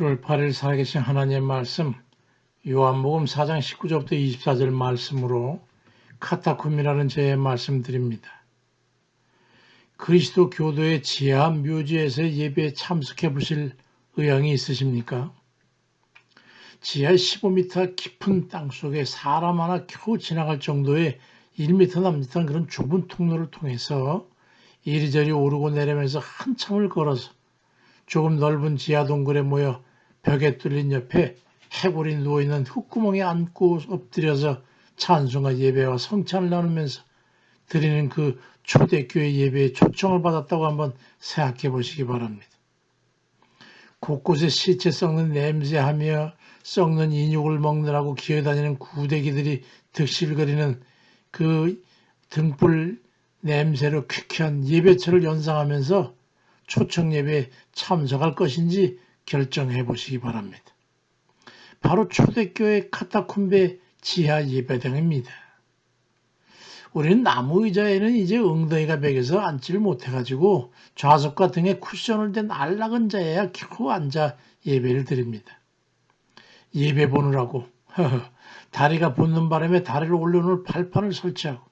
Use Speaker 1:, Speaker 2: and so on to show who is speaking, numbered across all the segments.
Speaker 1: 7월 8일 살아계신 하나님의 말씀 요한복음 4장 19절부터 24절 말씀으로 카타콤이라는 제의 말씀드립니다. 그리스도 교도의 지하 묘지에서 예배에 참석해 보실 의향이 있으십니까? 지하 15m 깊은 땅 속에 사람 하나 겨우 지나갈 정도의 1m 남짓한 그런 좁은 통로를 통해서 이리저리 오르고 내리면서 한참을 걸어서 조금 넓은 지하 동굴에 모여 벽에 뚫린 옆에 해골이 누워있는 흙구멍에 앉고 엎드려서 찬송과 예배와 성찬을 나누면서 드리는 그 초대교회 예배에 초청을 받았다고 한번 생각해 보시기 바랍니다. 곳곳에 시체 썩는 냄새하며 썩는 인육을 먹느라고 기어다니는 구데기들이 득실거리는 그 등불 냄새로 쾌쾌한 예배처를 연상하면서 초청 예배에 참석할 것인지 결정해 보시기 바랍니다. 바로 초대교회 카타콤베 지하 예배당입니다. 우리는 나무 의자에는 이제 엉덩이가 베겨서 앉지를 못해가지고 좌석과 등에 쿠션을 댄 안락은 자에야 겨우 앉아 예배를 드립니다. 예배 보느라고 다리가 붓는 바람에 다리를 올려놓을 발판을 설치하고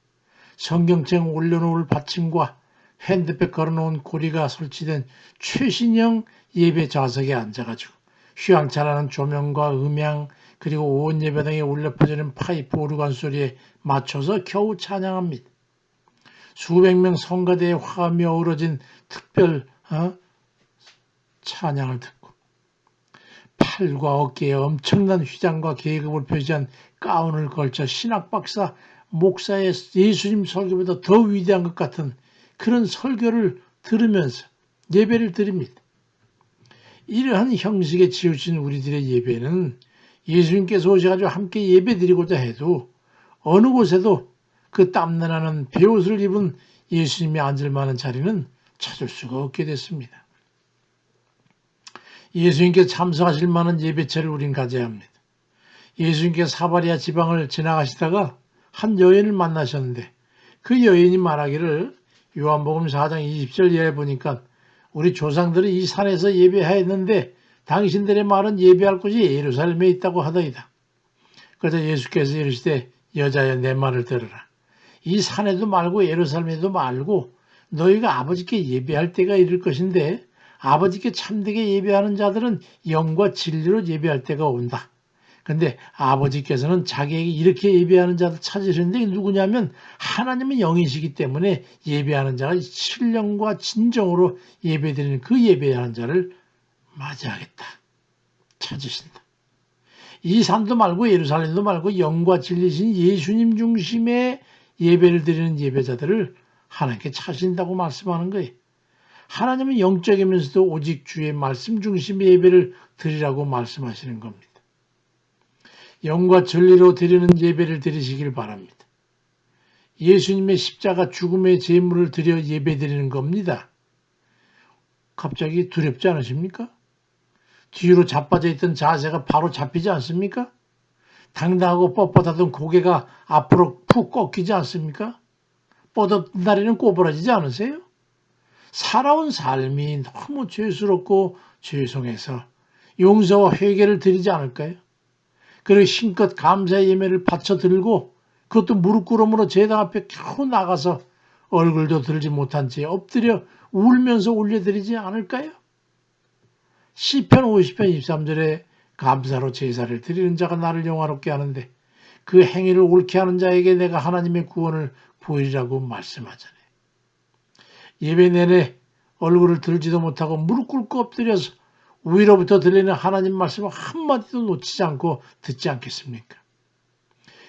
Speaker 1: 성경책 올려놓을 받침과 핸드백 걸어놓은 고리가 설치된 최신형 예배 좌석에 앉아가지고 휘황찬란한 조명과 음향 그리고 온 예배당에 울려 퍼지는 파이프 오르간 소리에 맞춰서 겨우 찬양합니다. 수백 명 성가대에 화음이 어우러진 특별 어? 찬양을 듣고 팔과 어깨에 엄청난 휘장과 계급을 표시한 가운을 걸쳐 신학 박사 목사의 예수님 설교보다 더 위대한 것 같은 그런 설교를 들으면서 예배를 드립니다. 이러한 형식에 지어진 우리들의 예배는 예수님께서 오셔가지고 함께 예배 드리고자 해도 어느 곳에도 그 땀나는 배옷을 입은 예수님이 앉을 만한 자리는 찾을 수가 없게 됐습니다. 예수님께서 참석하실 만한 예배처를 우린 가져야 합니다. 예수님께서 사바리아 지방을 지나가시다가 한 여인을 만나셨는데 그 여인이 말하기를 요한복음 4장 20절 예에 보니까 우리 조상들이 이 산에서 예배하였는데 당신들의 말은 예배할 곳이 예루살렘에 있다고 하더이다. 그래서 예수께서 이르시되 여자여 내 말을 들으라. 이 산에도 말고 예루살렘에도 말고 너희가 아버지께 예배할 때가 이를 것인데 아버지께 참되게 예배하는 자들은 영과 진리로 예배할 때가 온다. 근데 아버지께서는 자기에게 이렇게 예배하는 자들 찾으시는데 누구냐면 하나님은 영이시기 때문에 예배하는 자가 신령과 진정으로 예배드리는 그 예배하는 자를 맞이하겠다. 찾으신다. 이 산도 말고 예루살렘도 말고 영과 진리신 예수님 중심의 예배를 드리는 예배자들을 하나님께 찾으신다고 말씀하는 거예요. 하나님은 영적이면서도 오직 주의 말씀 중심의 예배를 드리라고 말씀하시는 겁니다. 영과 진리로 드리는 예배를 드리시길 바랍니다. 예수님의 십자가 죽음의 제물을 드려 예배 드리는 겁니다. 갑자기 두렵지 않으십니까? 뒤로 자빠져 있던 자세가 바로 잡히지 않습니까? 당당하고 뻣뻣하던 고개가 앞으로 푹 꺾이지 않습니까? 뻗었던 다리는 꼬부라지지 않으세요? 살아온 삶이 너무 죄스럽고 죄송해서 용서와 회개를 드리지 않을까요? 그리고 신껏 감사의 예매를 바쳐 들고 그것도 무릎 꿇음으로 제당 앞에 겨우 나가서 얼굴도 들지 못한 채 엎드려 울면서 올려드리지 않을까요? 시편 50편 23절에 감사로 제사를 드리는 자가 나를 영화롭게 하는데 그 행위를 옳게 하는 자에게 내가 하나님의 구원을 보이라고 말씀하잖아요. 예배 내내 얼굴을 들지도 못하고 무릎 꿇고 엎드려서 위로부터 들리는 하나님 말씀을 한마디도 놓치지 않고 듣지 않겠습니까?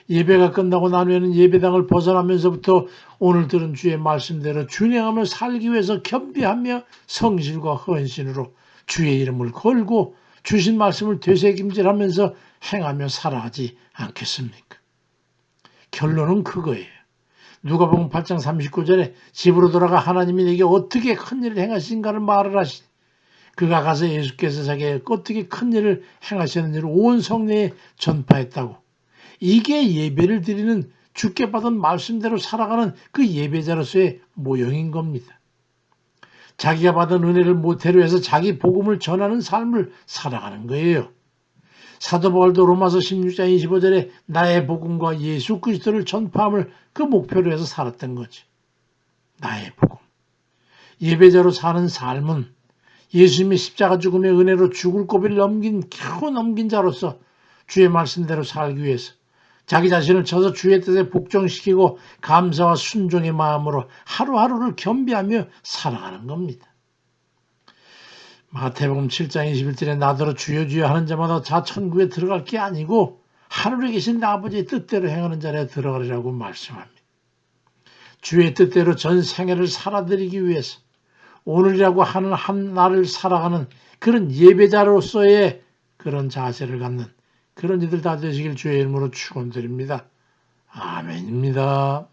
Speaker 1: 예배가 끝나고 난 후에는 예배당을 벗어나면서부터 오늘 들은 주의 말씀대로 준행하며 살기 위해서 겸비하며 성실과 헌신으로 주의 이름을 걸고 주신 말씀을 되새김질하면서 행하며 살아가지 않겠습니까? 결론은 그거예요. 누가복음 8장 39절에 집으로 돌아가 하나님이 내게 어떻게 큰 일을 행하신가를 말을 하시니 그가 가서 예수께서 자기의 어떻게 큰 일을 행하셨는지를 온 성내에 전파했다고. 이게 예배를 드리는 주께 받은 말씀대로 살아가는 그 예배자로서의 모형인 겁니다. 자기가 받은 은혜를 모태로 해서 자기 복음을 전하는 삶을 살아가는 거예요. 사도 바울도 로마서 16장 25절에 나의 복음과 예수 그리스도를 전파함을 그 목표로 해서 살았던 거지. 나의 복음. 예배자로 사는 삶은 예수님의 십자가 죽음의 은혜로 죽을 고비를 넘긴 겨우 넘긴 자로서 주의 말씀대로 살기 위해서 자기 자신을 쳐서 주의 뜻에 복종시키고 감사와 순종의 마음으로 하루하루를 겸비하며 살아가는 겁니다. 마태복음 7장 21절에 나더러 주여 주여 하는 자마다 자 천국에 들어갈 게 아니고 하늘에 계신 아버지의 뜻대로 행하는 자에 들어가리라고 말씀합니다. 주의 뜻대로 전 생애를 살아드리기 위해서 오늘이라고 하는 한 날을 살아가는 그런 예배자로서의 그런 자세를 갖는 그런 이들 다 되시길 주의 이름으로 축원드립니다. 아멘입니다.